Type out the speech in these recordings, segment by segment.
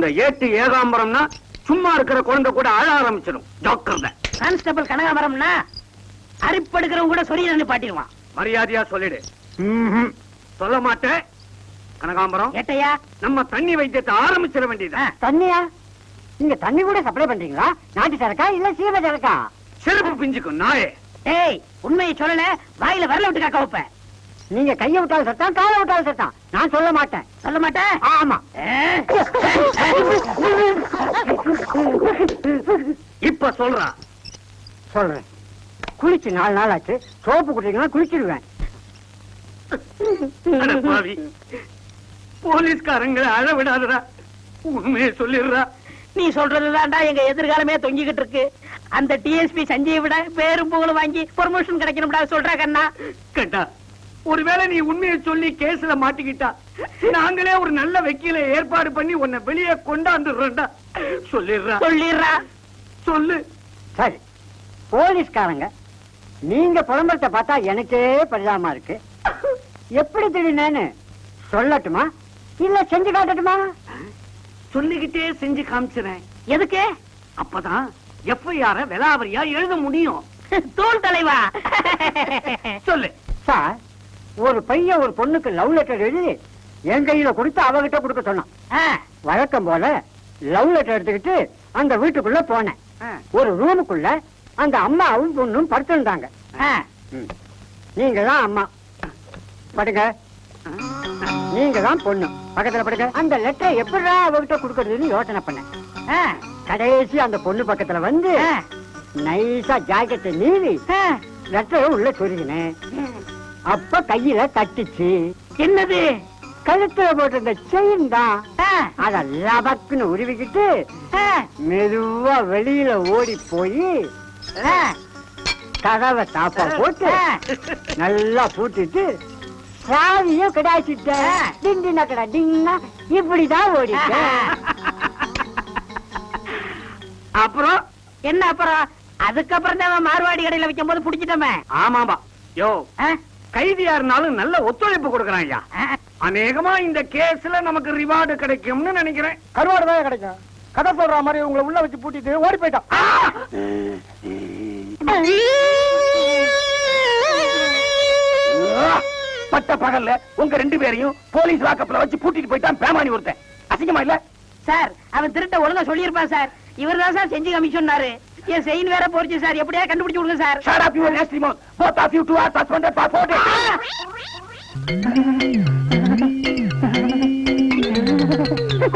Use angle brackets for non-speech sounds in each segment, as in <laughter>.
இந்த ஏட்டு ஏகாம்பரம்னா சும்மா இருக்கிற குழந்தை கூட அழ ஆரம்பிச்சிடும். டாக்டர் கான்ஸ்டபிள் கனகாமரம்னா அரிப்படுக்கிறவங்க கூட சொல்லி நிப்பாட்டிடுவான் மரியாதையா சொல்லிடு. சொல்ல மாட்டேன். கனகாம்பரம் ஏட்டையா? நம்ம தண்ணி வைத்தியத்தை ஆரம்பிச்சிட வேண்டியது. தண்ணியா? நீங்க தண்ணி கூட சப்ளை பண்றீங்களா? நாட்டு சரக்கா இல்ல சீமை சரக்கா? செருப்பு பிஞ்சுக்கும் நாயே. டேய் உண்மையை சொல்லல வாயில வரல விட்டு காக்க வைப்பேன். நீங்க கைய விட்டாலும் சத்தம் காலை விட்டாலும் சத்தம் நான் சொல்ல மாட்டேன். சொல்ல மாட்டேன்? ஆமா. இப்ப சொல்றா. சொல்றேன். குளிச்சு நாலு நாள் ஆச்சு. சோப்பு குடிங்கன்னா குளிச்சிடுவேன் போலீஸ்காரங்களை அழ விடாதடா. உண்மையை சொல்லிடுறா. நீ சொல்றதுதான்டா எங்க எதிர்காலமே தொங்கிக்கிட்டு இருக்கு. அந்த டிஎஸ்பி சஞ்சய் விட பேரும் புகழும் வாங்கி ப்ரொமோஷன் கிடைக்கணும்டா சொல்றா கண்ணா. கண்டா ஒருவேளை நீ உண்மையை சொல்லி கேஸ்ல மாட்டிக்கிட்டா நாங்களே ஒரு நல்ல வக்கீல ஏற்பாடு பண்ணி உன்னை வெளியே கொண்டாந்துடுறோம்டா சொல்லிடுறா. சொல்லிடுறா. சொல்லு. சரி போலீஸ்காரங்க நீங்க புலம்பரத்தை பார்த்தா எனக்கே பரிதாபமா இருக்கு. எப்படி திடீர்னு சொல்லட்டுமா? இல்ல செஞ்சு காட்டட்டுமா? சொல்லிக்கிட்டே செஞ்சு காமிச்சிறேன். எதுக்கு? அப்பதான் எஃப்ஐஆர விலாவரியா எழுத முடியும். தூள் தலைவா. சொல்லு. சார் ஒரு பையன் ஒரு பொண்ணுக்கு லவ் லெட்டர் எழுதி என் கையில கொடுத்து அவகிட்ட கொடுக்க சொன்னான். வழக்கம் போல லவ் லெட்டர் எடுத்துக்கிட்டு அந்த வீட்டுக்குள்ள போனேன். ஒரு ரூமுக்குள்ள அந்த அம்மாவும் பொண்ணும் படுத்திருந்தாங்க. நீங்க தான் அம்மா. படுங்க. நீங்க தான் பொண்ணு. பக்கத்துல படுங்க. அந்த லெட்டரை எப்படிடா அவகிட்ட கொடுக்கறதுன்னு யோசனை பண்ணேன். கடைசி அந்த பொண்ணு பக்கத்துல வந்து நைஸா ஜாக்கெட்டை நீவி. லெட்டரை உள்ள சொருகினேன். அப்ப கையில தட்டுச்சு. என்னது? கழுத்துல போட்டிருந்த செயின் தான். அத லபக்குன்னு உருவிக்கிட்டு மெதுவா வெளியில ஓடி போய் கதவை தாப்பா போட்டு. நல்லா பூட்டிட்டு சாவியும் கிடாச்சிட்டேன் டிண்டின கடை டின்னா இப்படிதான் ஓடிட்டேன். அப்புறம்? என்ன அப்புறம்? அதுக்கப்புறம் தான் மார்வாடி கடையில வைக்கும் போது புடிச்சிட்டோமே. ஆமாமா யோ. கைதியா இருந்தாலும் நல்ல ஒத்துழைப்பு கொடுக்கறான் ஐயா. அநேகமா இந்த கேஸ்ல நமக்கு ரிவார்டு கிடைக்கும்னு நினைக்கிறேன். கருவாடு தான் கிடைக்கும். கதை சொல்ற மாதிரி உங்களை உள்ள வச்சு பூட்டிட்டு ஓடி போயிட்டான். பட்ட பகல்ல உங்க ரெண்டு பேரையும் போலீஸ் வாக்கப்ல வச்சு பூட்டிட்டு போயிட்டான் பேமானி ஒருத்தன். அசிங்கமா இல்ல? சார் அவன் திருட்ட ஒழுங்கா சொல்லியிருப்பான் சார். இவர் தான் சார் செஞ்சு கமிஷன்னாரு. என் செயின் வேற போச்சு சார். எப்படியா கண்டுபிடிச்சு விடுங்க sir. Shut up, you nasty mouth. Both of you two are suspended for four. days.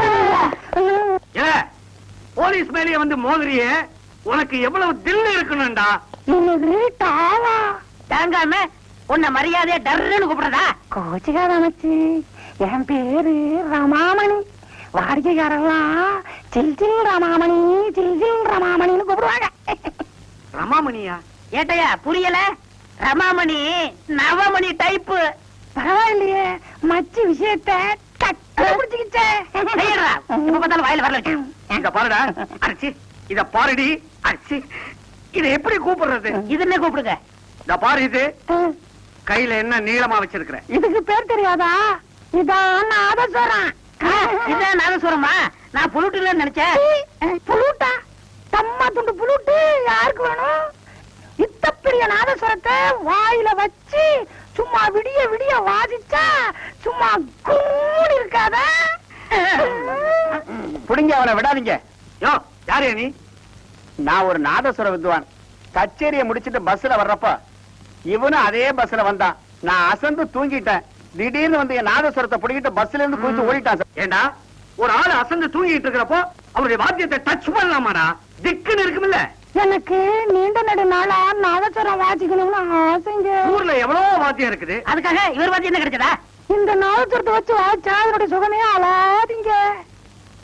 <laughs> A, police மேலேயே வந்து மோதிரியே உனக்கு எவ்வளவு தில்லு இருக்கணும்டா. தாங்காம உன்னை மரியாதையா டர்ன்னு கூப்பிடுறதா? கோச்சிக்காத அமைச்சு. என் பேரு ரமாமணி. வாடிக்கைக்காரெல்லாம் சில் சில் ரமாமணி சில் சில் ரமாமணின்னு கூப்பிடுவாங்க. ரமாமணியா? ஏட்டையா புரியல? ரமாமணி நவமணி டைப்பு பரவாயில்லையே மச்சி விஷயத்த இத பாருடா. அரிசி. இத பாருடி. அரிசி. இத எப்படி கூப்பிடுறது? இது என்ன கூப்பிடுங்க? இத பாரு இது. கையில என்ன நீளமா வச்சிருக்கிற? இதுக்கு பேர் தெரியாதா? இதான் நாதஸ்வரம் இதான் நாதஸ்வரமா நான் புலுட்டுல நினைச்சேன். புளூட்டா தம்மா துண்டு புளூட்டு யாருக்கு வேணும்? இத்த பெரிய நாதஸ்வரத்தை வாயில வச்சு சும்மா விடிய விடிய வாசிச்சா சும்மா கூடி இருக்காத. புடிங்க அவனை விடாதீங்க. யோ யாரே நீ? நான் ஒரு நாதஸ்வர வித்வான். கச்சேரியை முடிச்சிட்டு பஸ்ல வர்றப்ப இவனும் அதே பஸ்ல வந்தான். நான் அசந்து தூங்கிட்டேன். திடீர்னு வந்து என் நாதஸ்வரத்தை பிடிக்கிட்டு பஸ்ல இருந்து குதிச்சு ஓடிட்டான் சார். ஏண்டா ஒரு ஆள் அசந்து தூங்கிட்டு இருக்கிறப்போ அவருடைய வாத்தியத்தை டச் பண்ணலாமாடா? திக்குன்னு இருக்குமில்ல? எனக்கு நீண்ட நெடு நாளா நாதஸ்வரம் வாசிக்கணும்னு ஆசைங்க. ஊர்ல எவ்வளவோ வாத்தியம் இருக்குது? அதுக்காக இவர் பார்த்து என்ன கிடைச்சதா? இந்த நாதஸ்வரத்தை வச்சு வாசிச்சா அதனுடைய சுகமே அலாதீங்க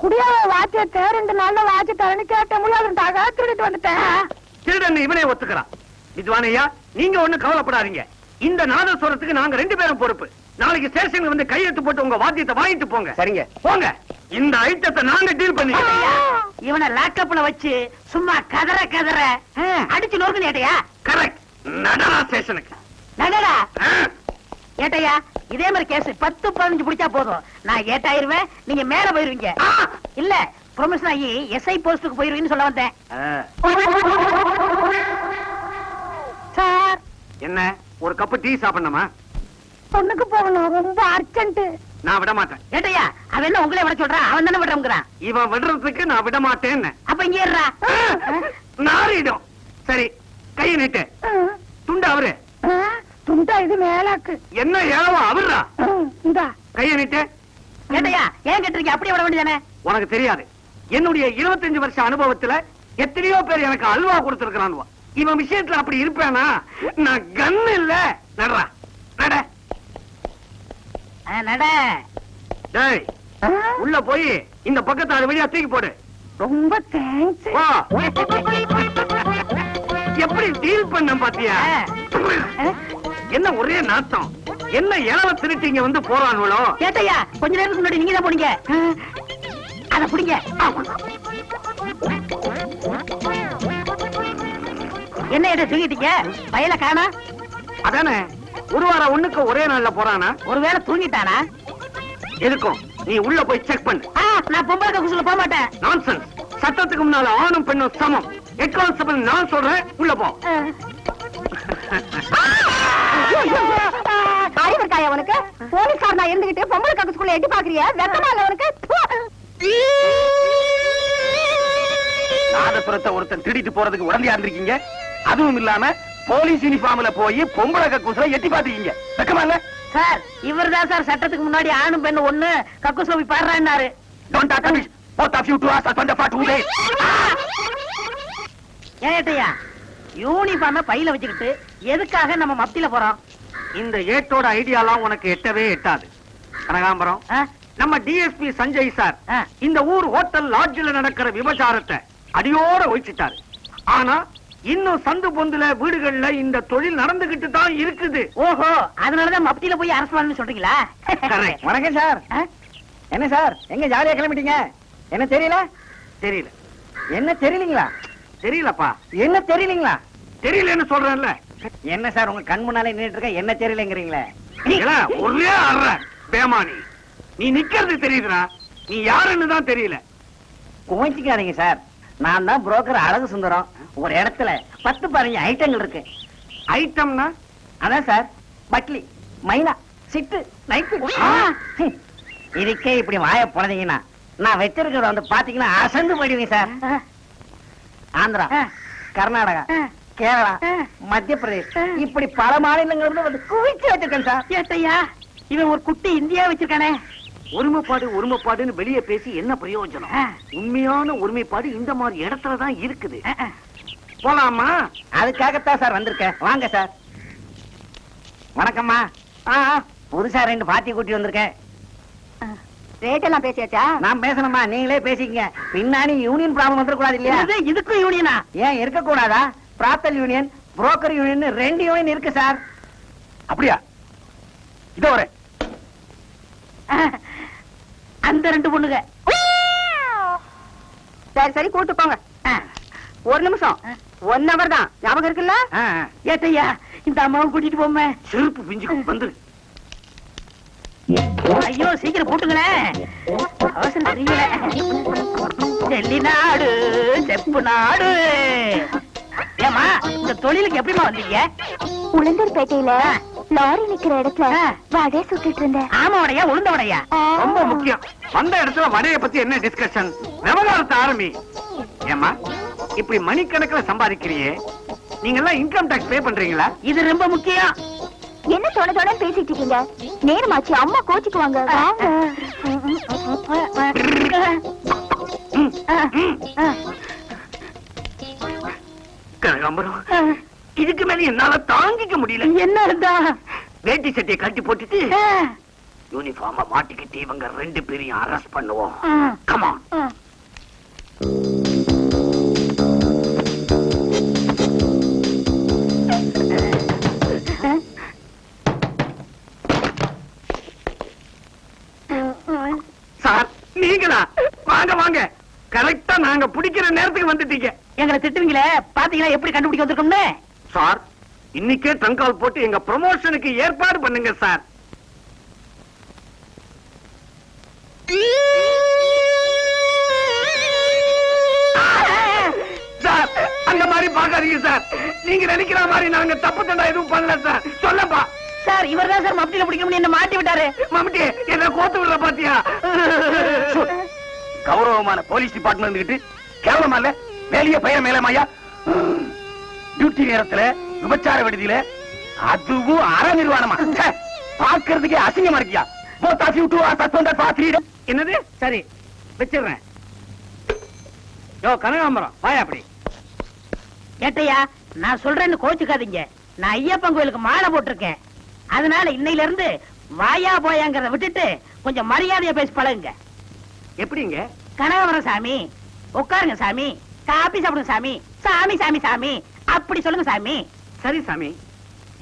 குடியாத வாத்தியத்தை ரெண்டு நாள்ல வாசி தரேன்னு கேட்ட முடியாதுட்டாக திருடிட்டு வந்துட்டேன். திருடன் இவனே ஒத்துக்கிறான். வித்வானையா நீங்க ஒண்ணும் கவலைப்படாதீங்க. இந்த நாதஸ்வரத்துக்கு நாங்க ரெண்டு பேரும் பொறுப்பு. நாளைக்கு ஸ்டேஷனுக்கு வந்து கையெழுத்து போட்டு உங்க வாத்தியத்தை வாங்கிட்டு போங்க. சரிங்க. போங்க. இந்த ஐட்டத்தை நாங்க டீல் பண்ணிக்கிறோம். இவனை லாக்கப்ல வச்சு சும்மா கதற கதற அடிச்சு நோக்கு ஏட்டையா? கரெக்ட் நடனா ஸ்டேஷனுக்கு நடடா? ஆ. ஏட்டையா இதே மாதிரி கேஸ் பத்து பதினஞ்சு பிடிச்சா போதும். நான் ஏட்டாயிருவேன் நீங்க மேல போயிருவீங்க. இல்ல ப்ரொமோஷன் ஆகி எஸ்ஐ போஸ்டுக்கு போயிருவீங்கன்னு சொல்ல வந்தேன். சார். என்ன ஒரு கப்பு டீ சாப்பிடணுமா? பொண்ணுக்கு போகணும். ரொம்ப அர்ஜென்ட் நான் விட மாட்டேன். ஏட்டையா அவன் என்ன உங்களே விட சொல்றான் அவன் தானே விடுறோங்கிறான். இவன் விடுறதுக்கு நான் விட மாட்டேன்னு. அப்ப இங்க ஏறுறா. நாரிடும் சரி கையை நீட்டு. துண்டு அவரு. துண்டா இது மேலாக்கு. என்ன ஏழவோ அவர்ரா இந்தா. கையை நீட்டு. ஏட்டையா ஏன் கேட்டிருக்கீங்க? அப்படியே விட வேண்டியதானே? உனக்கு தெரியாது. என்னுடைய 25 வருஷ அனுபவத்துல எத்தனையோ பேர் எனக்கு அல்வா கொடுத்திருக்கிறான் இவன் விஷயத்துல அப்படி இருப்பேனா? நான் கன் இல்ல. நடரா நட ஆ, நட. டேய் உள்ள போய் இந்த பக்கத்தை அது வழியா தூக்கி போடு. ரொம்ப தேங்க்ஸ். எப்படி டீல் பண்ண பாத்தியா? என்ன ஒரே நாத்தம்? என்ன இளவ திருட்டிங்க வந்து போறானுங்களோ ஏட்டையா கொஞ்ச நேரத்துக்கு முன்னாடி நீங்க தான் போனீங்க. அத புடிங்க. என்ன ஏட்ட தூங்கிட்டீங்க வயல காணா? அதானே. ஒரு வாரம் ஒண்ணுக்கு ஒரே நாள்ல போறானா? ஒருவேளை தூங்கிட்டானா? எதுக்கும்? நீ உள்ள போய் செக் பண்ணு. நான் பொம்பளை கக்குசுல போக மாட்டேன். நான்சென்ஸ் சட்டத்துக்கு முன்னால ஆணும் பெண்ணும் சமம். ஹெட் கான்ஸ்டபிள் நான் சொல்றேன் உள்ள போ. அறிவு இருக்காயா உனக்கு? போலீஸ்கார் நான் இருந்துகிட்டு பொம்பளை கக்கஸ்குள்ள எட்டி பாக்குறியா வெக்கமா இல்ல உனக்கு. நாதசுரத்தை ஒருத்தன் திருடிட்டு போறதுக்கு உடந்தையா இருந்திருக்கீங்க. அதுவும் இல்லாம போலீஸ் யூனிஃபார்ம்ல போய் பொம்பளை கக்கூசுல எட்டி பாத்துக்கீங்க வெக்கமா இல்ல? சார் இவர்தான் சார் சட்டத்துக்கு முன்னாடி ஆணும் பெண்ணு ஒண்ணு கக்குசுல போய் பாடுறான்னாரு. Don't both of you to us suspended for two days ஏன் ஏட்டையா யூனிஃபார்ம பையில வச்சுக்கிட்டு எதுக்காக நம்ம மத்தியில போறோம்? இந்த ஏட்டோட ஐடியாலாம் உனக்கு எட்டவே எட்டாது. கனகாம்பரம்? நம்ம டிஎஸ்பி சஞ்சய் சார். இந்த ஊர் ஹோட்டல் லாட்ஜில் நடக்கிற விபச்சாரத்தை அடியோட ஒழிச்சிட்டாரு. ஆனா இன்னும் சந்து பொந்துல வீடுகள்ல இந்த தொழில் நடந்துகிட்டு தான் இருக்குது. ஓஹோ அதனாலதான் மப்தியில போய் அரசு பண்ணணும்னு சொல்றீங்களா? Correct. வணக்கம் சார். ஆ? என்ன சார்? எங்க ஜாலியா கிளம்பிட்டீங்க? என்ன தெரியல? தெரியல. என்ன தெரியலீங்களா? தெரியலப்பா. என்ன தெரியலீங்களா? தெரியலன்னு சொல்றேன்ல. என்ன சார் உங்க கண் முன்னாலே நின்னுட்டு இருக்க என்ன தெரியலங்கிறீங்களே? ஒரே அற. பேமானி. நீ நிக்கிறது தெரியுதுடா. நீ யாருன்னு தான் தெரியல. கோச்சிக்காதீங்க சார். நான் தான் புரோக்கர் அழகு சுந்தரம் ஒரு இடத்துல பத்து பதினஞ்சு ஐட்டங்கள் இருக்கு ஐட்டம்னா அதான் சார் பட்லி மைனா சிட்டு நைட்டு இதுக்கே இப்படி வாய போனீங்கன்னா நான் வச்சிருக்கிறத வந்து பாத்தீங்கன்னா அசந்து போயிடுவீங்க சார் ஆந்திரா. கர்நாடகா. கேரளா. மத்திய பிரதேஷ். இப்படி பல மாநிலங்கள் வந்து குவிச்சு வச்சிருக்கேன் சார் ஏட்டையா இவன் ஒரு குட்டி இந்தியா வச்சிருக்கானே ஒருமைப்பாடு ஒருமைப்பாடுன்னு வெளியே பேசி என்ன பிரயோஜனம். உண்மையான ஒருமைப்பாடு இந்த மாதிரி இடத்துல தான் இருக்குது. போலாமா? அதுக்காகத்தான் சார் வந்திருக்கேன். வாங்க சார். வணக்கம்மா. ஆ, புதுசா ரெண்டு பாத்தி கூட்டி வந்திருக்கேன். ரேட் எல்லாம் பேசியாச்சா? நான் பேசணுமா நீங்களே பேசிக்கங்க. பின்னாடி யூனியன் ப்ராப்ளம் வந்துடக்கூடாது இல்லையா? இதுக்கும் யூனியனா ஏன் இருக்கக்கூடாதா? பிராத்தல் யூனியன் புரோக்கர் யூனியன் ரெண்டு யூனியன் இருக்கு சார். அப்படியா? இதோ வரேன். ஆ. அந்த ரெண்டு பொண்ணுங்க. சரி சரி கூட்டு போங்க. ஆ. ஒரு நிமிஷம். ஒன் ஹவர் தான். ஞாபகம் இருக்குல்ல. ஏட்டையா இந்த அம்மாவை கூட்டிட்டு போமே செருப்பு பிஞ்சு வந்துரு ஐயோ சீக்கிரம் போட்டுங்களேன் அவசரம் தெரியல டெல்லி நாடு செப்பு நாடு. ஏமா இந்த தொழிலுக்கு எப்படிமா வந்தீங்க? உளுந்தூர்பேட்டையில லாரி நிக்கிற இடத்துல ஆ. வடை சுட்டுட்டு இருந்தேன். ஆமா உடையா உளுந்த உடையா? ரொம்ப முக்கியம். வந்த இடத்துல வடைய பத்தி என்ன டிஸ்கஷன் விவகாரத்தை ஆரம்பி. ஏமா இப்படி மணிக்கணக்கில் சம்பாதிக்கிறியே? நீங்க எல்லாம் இன்கம் டாக்ஸ் பே பண்றீங்களா? இது ரொம்ப முக்கியம். என்ன தொண தொண பேசிட்டு இருக்கீங்க? நேரமாச்சு அம்மா கோச்சுக்குவாங்க வாங்க. கனகாம்பரம் இதுக்கு மேல என்னால தாங்கிக்க முடியல. என்ன இருந்தா வேட்டி சட்டையை கட்டி போட்டுட்டு யூனிஃபார்ம மாட்டிக்கிட்டு இவங்க ரெண்டு பேரையும் அரெஸ்ட் பண்ணுவோம். கமான் நாங்க பிடிக்கிற நேரத்துக்கு வந்துட்டீங்க. எங்களை திட்டுவீங்களே? பாத்தீங்களா? எப்படி கண்டுபிடிக்க வந்திருக்கோம்னு? சார் இன்னைக்கே ட்ரங்க் கால் போட்டு எங்க ப்ரமோஷனுக்கு ஏற்பாடு பண்ணுங்க சார். சார் அந்த மாதிரி பாக்காதீங்க சார். நீங்க நினைக்கிற மாதிரி நாங்க தப்பு தண்டா எதுவும் பண்ணல சார். சொல்லப்பா. சார் இவர் தான் சார் மப்டியில பிடிக்க என்ன மாட்டி விட்டாரு. மம்முட்டி என்ன கோத்து விடுற பாத்தியா? கௌரவமான போலீஸ் டிபார்ட்மெண்ட் இருந்துகிட்டு கேவலமா இல்ல? மேலிய பயிர மேலமாயா டியூட்டி நேரத்துல விபச்சார விடுதியில அதுவும் அற நிர்வாணமா. ச்சே, பார்க்கிறதுக்கே அசிங்கமா இருக்கியா? Both of you two are suspended for three என்னது? சரி வச்சிடுறேன். யோ கனகாம்பரம் வாயா அப்படி. கேட்டையா நான் சொல்றேன்னு கோச்சுக்காதீங்க. நான் ஐயப்பன் கோயிலுக்கு மாலை போட்டிருக்கேன். அதனால இன்னையில இருந்து வாயா போயாங்கிறத விட்டுட்டு கொஞ்சம் மரியாதையா பேசி பழகுங்க. எப்படிங்க? கனகவரம் சாமி. உட்காருங்க சாமி. காபி சாப்பிடுங்க சாமி. சாமி சாமி சாமி. அப்படி சொல்லுங்க சாமி. சரி சாமி.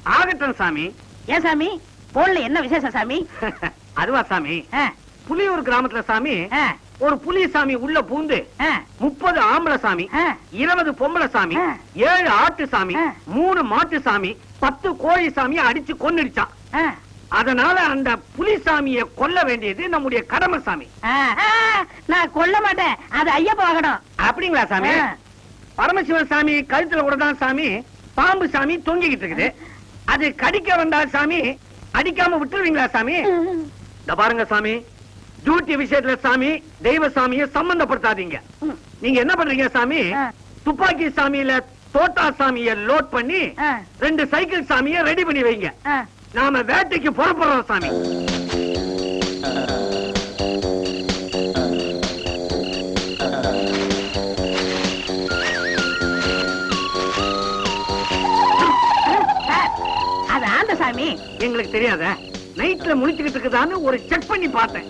ஆகட்டும் சாமி. ஏன் சாமி? போன்ல என்ன விசேஷம் சாமி? <laughs> அதுவா சாமி. புலியூர் கிராமத்துல சாமி ஒரு புலி சாமி உள்ள பூந்து முப்பது ஆம்பளை சாமி. இருபது பொம்பளை சாமி. ஏழு ஆட்டு சாமி. மூணு மாட்டு சாமி பத்து கோழி சாமியை அடிச்சு கொன்னுடுச்சான். அதனால அந்த புலி சாமியை கொல்ல வேண்டியது நம்முடைய கடமை சாமி நான் கொல்ல மாட்டேன். அது ஐயப்ப வாகனம். அப்படிங்களா சாமி? ஆ. பரமசிவன் சாமி கழுத்துல கூட தான் சாமி பாம்பு சாமி தொங்கிக்கிட்டு இருக்குது. அது கடிக்க வந்தா சாமி அடிக்காம விட்டுருவீங்களா சாமி? இந்த பாருங்க சாமி டியூட்டி விஷயத்துல சாமி தெய்வ சாமியை சம்பந்தப்படுத்தாதீங்க. நீங்க என்ன பண்றீங்க சாமி. துப்பாக்கி சாமியில தோட்டா சாமிய லோட் பண்ணி. ரெண்டு சைக்கிள் சாமிய ரெடி பண்ணி வைங்க. நாம வேட்டைக்கு புறப்படுறோம் சாமி. அது ஆந்த சாமி. எங்களுக்கு தெரியாத? நைட்ல முழிச்சுக்கிட்டு இருக்குதான்னு ஒரு செக் பண்ணி பார்த்தேன்.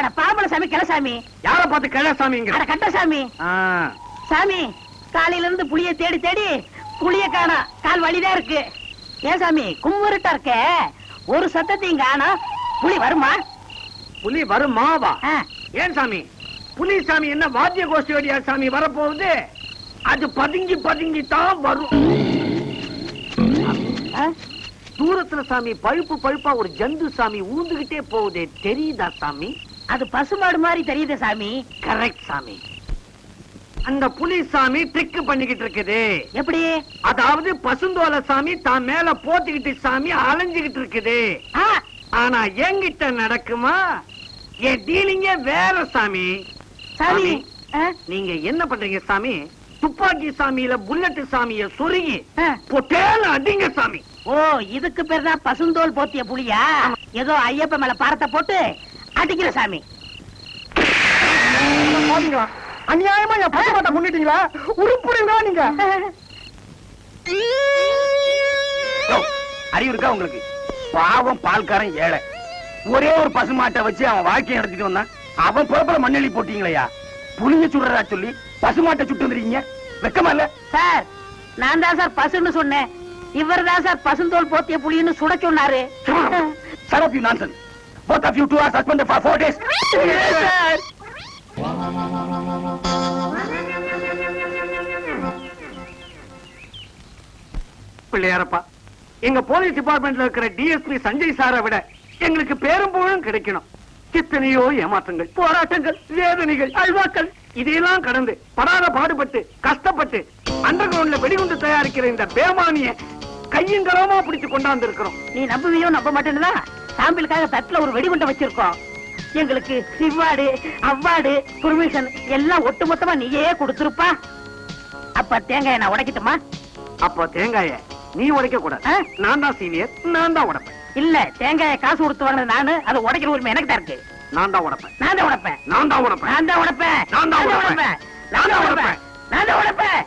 அட பாம்பள சாமி கிள சாமி யார பார்த்து கிழ சாமிங்க அட கட்ட சாமி காலையில இருந்து புளிய தேடி தேடி புளிய காணா கால் வலிதான் இருக்கு. ஏன் சாமி கும்முருட்டா இருக்க? ஒரு சத்தத்தையும் காணா. புலி வருமா? புலி வருமாவா? ஏன் சாமி? புலி சாமி என்ன வாத்திய கோஷ்டியோடியா சாமி வரப்போகுது? அது பதுங்கி பதுங்கி தான் வரும். ஆ, தூரத்துல சாமி பழுப்பு பழுப்பா ஒரு ஜந்து சாமி ஊந்துகிட்டே போகுதே தெரியுதா சாமி? அது பசுமாடு மாதிரி தெரியுது சாமி. கரெக்ட் சாமி. அந்த புலி சாமி ட்ரிக் பண்ணிக்கிட்டு இருக்குது. எப்படி? அதாவது பசுந்தோல சாமி தான் மேல போட்டுக்கிட்டு சாமி அலைஞ்சுகிட்டு இருக்குது. ஆனா என்கிட்ட நடக்குமா? என் டீலிங்க வேற சாமி. சாமி நீங்க என்ன பண்றீங்க சாமி? துப்பாக்கி சாமியில புல்லட் சாமிய சொருகி. பொட்டேல அடிங்க சாமி. ஓ இதுக்கு பேர் தான் பசுந்தோல் போத்திய புலியா? ஏதோ ஐயப்ப மேல பாரத்தை போட்டு அடிக்கிற சாமி. அநியாயமா என் பசங்க மாட்ட முன்னிட்டீங்களா? உருப்புடுங்களா நீங்க? யோ, அறிவு இருக்கா உங்களுக்கு? பாவம் பால்காரன் ஏழை. ஒரே ஒரு பசுமாட்டை வச்சு அவன் வாழ்க்கையை நடத்திட்டு வந்தான். அவன் புறப்புற மண்ணெளி போட்டீங்களயா? புளிய சுடுறதா சொல்லி பசுமாட்டை சுட்டு வந்துருக்கீங்க. வெக்கமா இல்ல? சார் நான் தான் சார் பசுன்னு சொன்னேன். இவர் தான் சார் பசுந்தோல் போத்திய புலின்னு சுட சொன்னாரு. Up, you nonsense. Both of you two are suspended for four days. பிள்ளையாரப்பா எங்க போலீஸ் டிபார்ட்மெண்ட்ல இருக்கிற டிஎஸ்பி சஞ்சய் சாரை விட எங்களுக்கு பேரும் புகழும் கிடைக்கணும். எத்தனையோ ஏமாற்றங்கள் போராட்டங்கள் வேதனைகள் அல்வாக்கள் இதையெல்லாம் கடந்து படாத பாடுபட்டு கஷ்டப்பட்டு அண்டர் கிரவுண்ட்ல வெடிகுண்டு தயாரிக்கிற இந்த பேமானிய கையங்களமா பிடிச்சு கொண்டாந்து இருக்கிறோம் நீ நம்புவியோ நம்ப மாட்டேன்னு சாம்பிளுக்காக தட்டுல ஒரு வெடிகுண்டை வச்சிருக்கோம் எங்களுக்கு சிவாடு அவ்வாடு பெர்மிஷன் எல்லாம் ஒட்டு மொத்தமா நீயே கொடுத்துருப்பா அப்ப தேங்காய் நான் உடைக்கட்டுமா அப்போ தேங்காய நீ உடைக்க கூடாது? நான் தான் சீனியர் நான் தான் உடைப்பேன் இல்ல தேங்காய காசு கொடுத்து வாங்கினது நானு அது உடைக்கிற உரிமை எனக்கு தான் இருக்கு நான் தான் உடைப்பேன் நான் தான் உடைப்பேன் நான் தான் உடைப்பேன் நான் தான் உடைப்பேன் நான் தான் உடைப்பேன். நான் தான் உடைப்பேன் நான் தான் உடைப்பேன்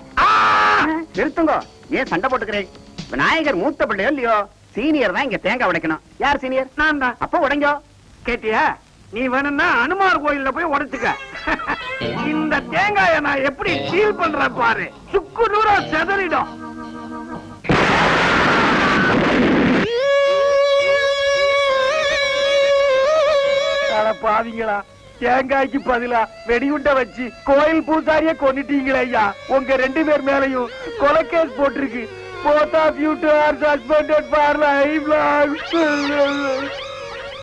நிறுத்துங்க ஏன் சண்டை போட்டுக்கிறேன் விநாயகர் மூத்த பிள்ளையோ இல்லையோ சீனியர் தான் இங்க தேங்காய் உடைக்கணும். யார் சீனியர் நான் தான். அப்ப உடைங்க. கேட்டியா? நீ வேணும்னா அனுமார் கோயில்ல போய் உடைச்சுக்க. <laughs> இந்த தேங்காய நான் எப்படி டீல் பண்றேன் பாரு. சுக்கு தூரம் செதறிடும். பாவிங்களா தேங்காய்க்கு பதிலா வெடிகுண்ட வச்சு கோயில் பூசாரிய கொன்னுட்டீங்களே ஐயா. உங்க ரெண்டு பேர் மேலயும் கொலை கேஸ் போட்டிருக்கு. Both of you two are suspended for life. <laughs>